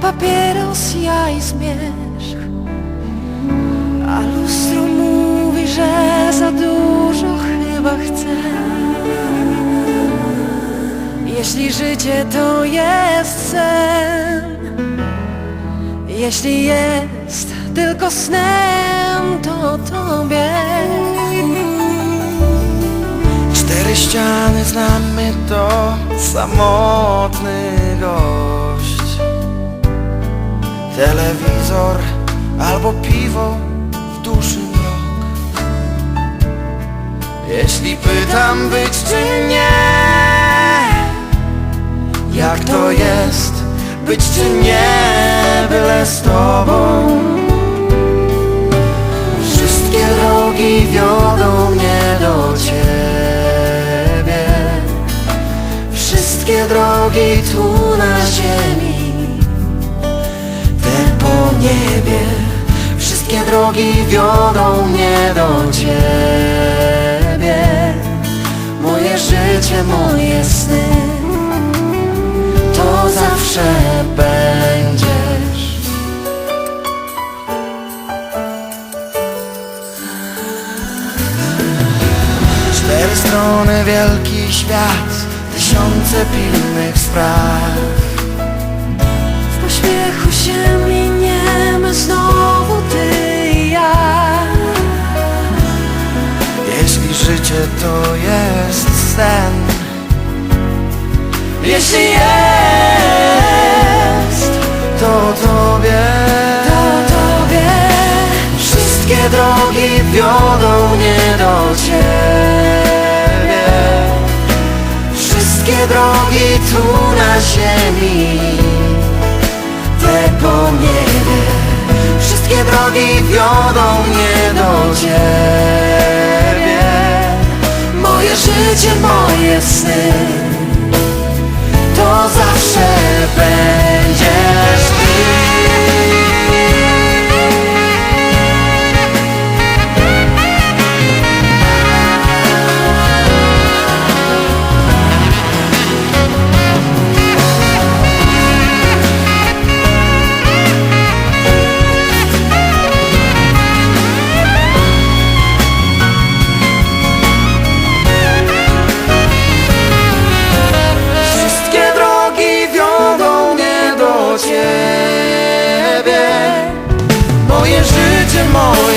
papieros, ja i zmierzch. A lustro mówi, że za dużo chyba chcę. Jeśli życie to jest sen Jeśli jest tylko snem, to tobie. Cztery ściany znamy to samotny gość. Telewizor albo piwo w duszy mrok. Jeśli pytam być czy nie Jak to jest być czy nie byle z tobą Wszystkie drogi tu na ziemi. Te po niebie Wszystkie drogi wiodą mnie do Ciebie. Moje życie, moje sny To zawsze będziesz. Cztery strony wielki świat Tysiące pilnych spraw. W pośpiechu się miniemy znowu ty i ja. Jeśli życie to jest sen Jeśli jest To Tobie. To tobie. Wszystkie drogi wiodą mnie do Ciebie Wszystkie drogi tu na ziemi. Te po niebie Wszystkie drogi wiodą mnie do Ciebie. Moje życie, moje sny do